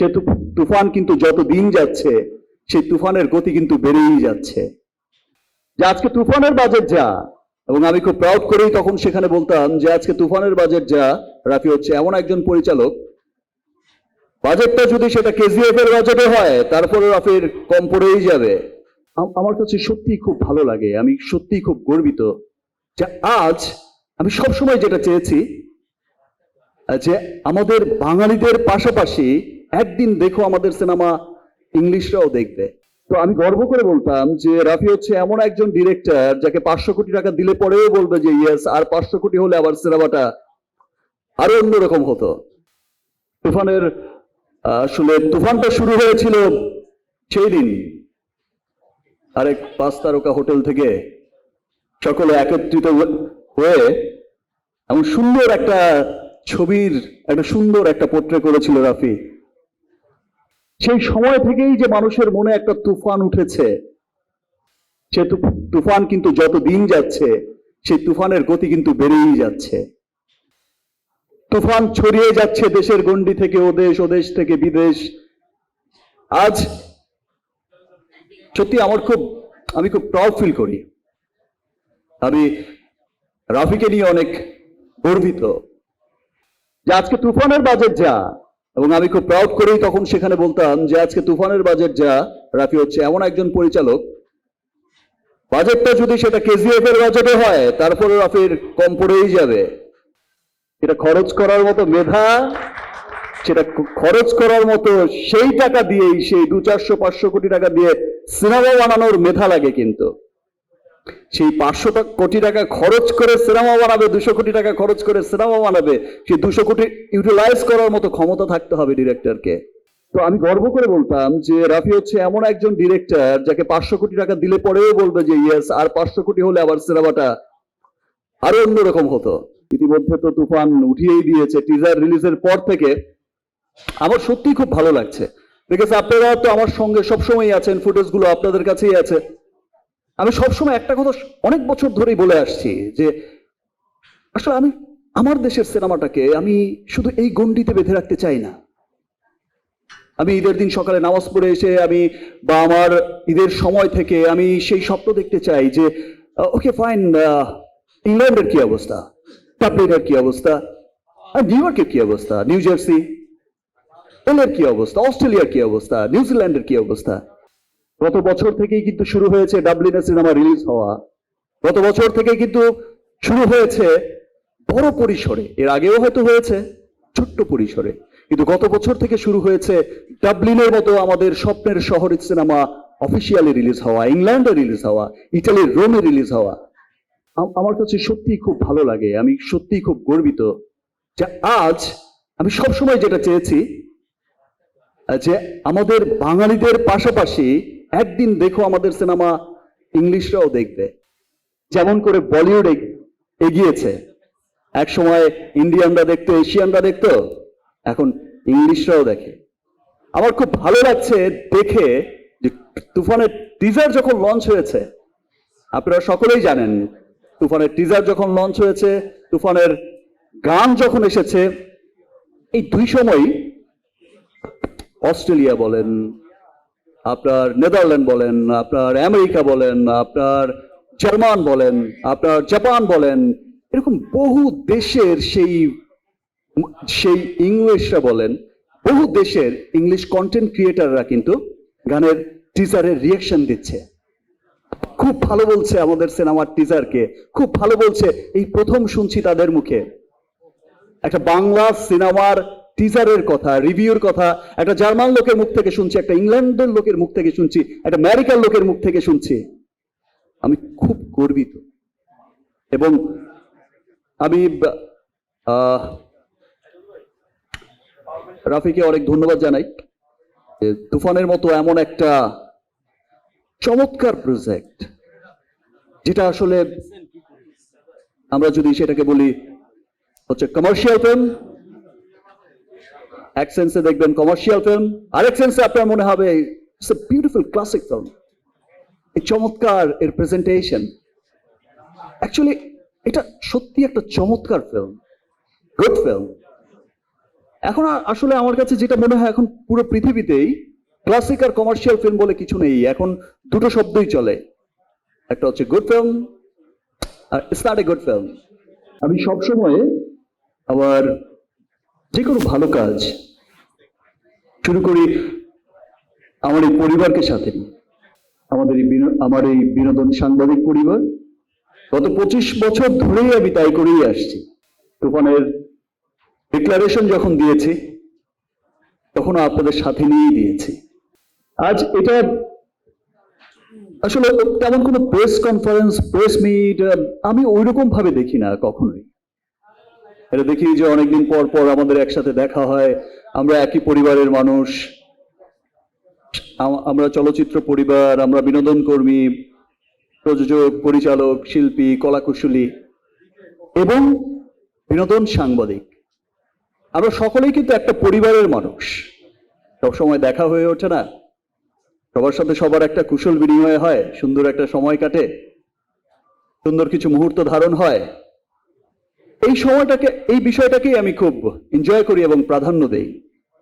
সে তুফান কিন্তু যত দিন যাচ্ছে, সেই তুফানের গতি কিন্তু বেড়েই যাচ্ছে। যে আজকে তুফানের বাজেট যা, এবং আমি খুব প্রাউড করেই তখন সেখানে বলতাম যে আজকে তুফানের বাজেট যা, রাফি হচ্ছে এমন একজন পরিচালক। বাজেটটা যদি সেটা কেজিএফ এর বাজেটে হয়, তারপরে রাফির কম পড়েই যাবে। আমার কাছে সত্যি খুব ভালো লাগে, আমি সত্যি খুব গর্বিত যে আজ আমি সবসময় যেটা চেয়েছি, যে আমাদের বাঙালিদের পাশাপাশি একদিন দেখো আমাদের সিনেমা ইংলিশরাও দেখবে। তো আমি গর্ব করে বলতাম যে রাফি হচ্ছে এমন একজন ডিরেক্টর যাকে পাঁচশো কোটি টাকা দিলে পরেও বলবে যে ইয়েস আর পাঁচশো কোটি হলে আবার সিনেমাটা আরও অন্যরকম হতো। তুফানের আসলে তুফানটা শুরু হয়েছিল সেই দিন। আরেক পাঁচ তারকা হোটেল থেকে সকলে একত্রিত হয়ে এমন সুন্দর একটা ছবির, একটা সুন্দর একটা পোট্রে করেছিল রাফি। সেই সময় থেকেই যে মানুষের মনে একটা তুফান উঠেছে, সে তুফান কিন্তু যত দিন যাচ্ছে, সেই তুফানের গতি কিন্তু বেড়েই যাচ্ছে। তুফান ছড়িয়ে যাচ্ছে দেশের গণ্ডি থেকে ওদেশ ওদেশ থেকে বিদেশ। আজ সত্যি আমার খুব, আমি খুব প্রাউড ফিল করি। আমি রাফিকে নিয়ে অনেক গর্বিত যে আজকে তুফানের বাজেট যা এবং আমি খুব প্রাউড করেই তখন সেখানে বলতাম যে আজকে তুফানের বাজেট যা, রাফি হচ্ছে এমন একজন পরিচালক। বাজেটটা যদি সেটা কেজিএফ এর বাজেটে হয়, তারপরে রাফির কম পড়েই যাবে। এটা খরচ করার মতো মেধা, সেটা খরচ করার মতো সেই টাকা দিয়েই, সেই দু চারশো, পাঁচশো কোটি টাকা দিয়ে সিনেমা বানানোর মেধা লাগে কিন্তু। সেই পাঁচশো কোটি টাকা খরচ করে সিনেমা বানাবে, দুশো কোটি টাকা খরচ করে সিনেমা বানাবে, সেই দুশো কোটি ইউটিলাইজ করার মতো ক্ষমতা থাকতে হবে ডিরেক্টরকে তো আমি গর্ব করে বলতাম যে রাফি হচ্ছে এমন একজন ডিরেক্টর যাকে পাঁচশো কোটি টাকা দিলে পরেও বলবে যে ইয়েস আর পাঁচশো কোটি হলে আবার সিনেমাটা আরও অন্যরকম হতো। ইতিমধ্যে তো তুফান উঠিয়েই দিয়েছে টিজার রিলিজের পর থেকে। আমার সত্যি খুব ভালো লাগছে। বিকজ আপনারা তো আমার সঙ্গে সবসময় আছেন ফুটেজগুলো আপনাদের কাছেই আছে। আমি সবসময় একটা কথা অনেক বছর ধরেই বলে আসছি যে, আসলে আমি আমার দেশের সিনেমাটাকে আমি শুধু এই গণ্ডিতে বেঁধে রাখতে চাই না। আমি ঈদের দিন সকালে নামাজ পড়ে এসে আমি বা আমার ঈদের সময় থেকে আমি সেই স্বপ্ন দেখতে চাই যে ওকে ফাইন ইংল্যান্ডের কি অবস্থা? ডাবলিনের কি অবস্থা? আর নিউ ইয়র্কের কি অবস্থা? New Jersey? এলের কি অবস্থা? অস্ট্রেলিয়ার কি অবস্থা? নিউজিল্যান্ডের কি অবস্থা? গত বছর থেকেই কিন্তু শুরু হয়েছে ডাবলিনের সিনেমা রিলিজ হওয়া। গত বছর থেকে কিন্তু শুরু হয়েছে বড় পরিসরে। এর আগেও হয়তো হয়েছে, ছোট্ট পরিসরে। কিন্তু গত বছর থেকে শুরু হয়েছে ডাবলিনের মতো আমাদের স্বপ্নের শহরের সিনেমা অফিসিয়ালি রিলিজ হওয়া, ইংল্যান্ডে রিলিজ হওয়া, ইটালির রোমে রিলিজ হওয়া। আমার কাছে সত্যিই খুব ভালো লাগে, আমি সত্যি খুব গর্বিত যে আজ আমি সবসময় যেটা চেয়েছি, যে আমাদের বাঙালিদের পাশাপাশি একদিন দেখো আমাদের সিনেমা ইংলিশরাও দেখবে। যেমন করে বলিউড এগিয়েছে। এক সময় ইন্ডিয়ানরা দেখতো, এশিয়ানরা দেখতো, এখন ইংলিশরাও দেখে। আমার খুব ভালো লাগছে দেখে যে তুফানের টিজার যখন লঞ্চ হয়েছে, আপনারা সকলেই জানেন, তুফানের টিজার যখন লঞ্চ হয়েছে, তুফানের গান যখন এসেছে, এই দুই সময়ই অস্ট্রেলিয়া বলেন আপনার নেদারল্যান্ড বলেন, আপনার আমেরিকা বলেন, আপনার জার্মান বলেন, আপনার জাপান বলেন, এরকম বহু দেশের সেই সেই ইংলিশরা বলেন, বহু দেশের ইংলিশ কন্টেন্ট ক্রিয়েটাররা কিন্তু গানের টিজারের রিয়াকশন দিচ্ছে। খুব ভালো বলছে আমাদের সিনেমার টিজারকে খুব ভালো বলছে। এই প্রথম শুনছি তাদের মুখে। একটা বাংলা সিনেমার টিজারের কথা রিভিউর কথা, একটা জার্মান লোকের মুখ থেকে শুনছি, একটা ইংল্যান্ডের লোকের মুখ থেকে শুনছি, একটা আমেরিকার লোকের মুখ থেকে শুনছি। আমি খুব গর্বিত। এবং আমি রাফিকে অনেক ধন্যবাদ জানাই তুফানের মতো এমন একটা চমৎকার প্রজেক্ট যেটা আসলে আমরা যদি সেটাকে বলি হচ্ছে কমার্শিয়াল ফিল্ম এক সেন্সে দেখবেন কমার্শিয়াল ফিল্ম আরেক সেন্সে আপনার মনে হবে it's a beautiful classic film এই চমৎকার এর প্রেজেন্টেশন অ্যাকচুয়ালি এটা সত্যি একটা চমৎকার ফিল্ম গুড ফিল্ম এখন আসলে আমার কাছে যেটা মনে হয় এখন পুরো পৃথিবীতেই ক্লাসিক আর কমার্শিয়াল ফিল্ম বলে কিছু নেই। এখন দুটো শব্দই চলে। একটা হচ্ছে good film R it's not a good film আমি সবসময় আমার যে কোনো ভালো কাজ শুরু করি আমার এই পরিবারকে সাথে আমাদের এই আমার এই বিনোদন সাংবাদিক পরিবার, গত পঁচিশ বছর ধরেই আমি তাই করেই আসছি। তুফানের ডিক্লারেশন যখন দিয়েছি তখন আপনাদের সাথে নিয়েই দিয়েছি। আজ এটা আসলে তেমন কোনো প্রেস কনফারেন্স প্রেস মিট আমি ওইরকম ভাবে দেখি না কখনোই। এটা দেখি যে অনেকদিন পর পর আমাদের একসাথে দেখা হয়। আমরা একই পরিবারের মানুষ। আমরা চলচ্চিত্র পরিবার, আমরা বিনোদন কর্মী, প্রযোজক, পরিচালক, শিল্পী, কলাকুশলী এবং বিনোদন সাংবাদিক। আমরা সকলেই কিন্তু একটা পরিবারের মানুষ। সবসময় দেখা হয়ে ওঠে না। সবার সাথে সবার একটা কুশল বিনিময় হয়, সুন্দর একটা সময় কাটে, সুন্দর কিছু মুহূর্ত ধারণ হয়। এই সময়টাকে এই বিষয়টাকেই আমি খুব এনজয় করি এবং প্রাধান্য দেই।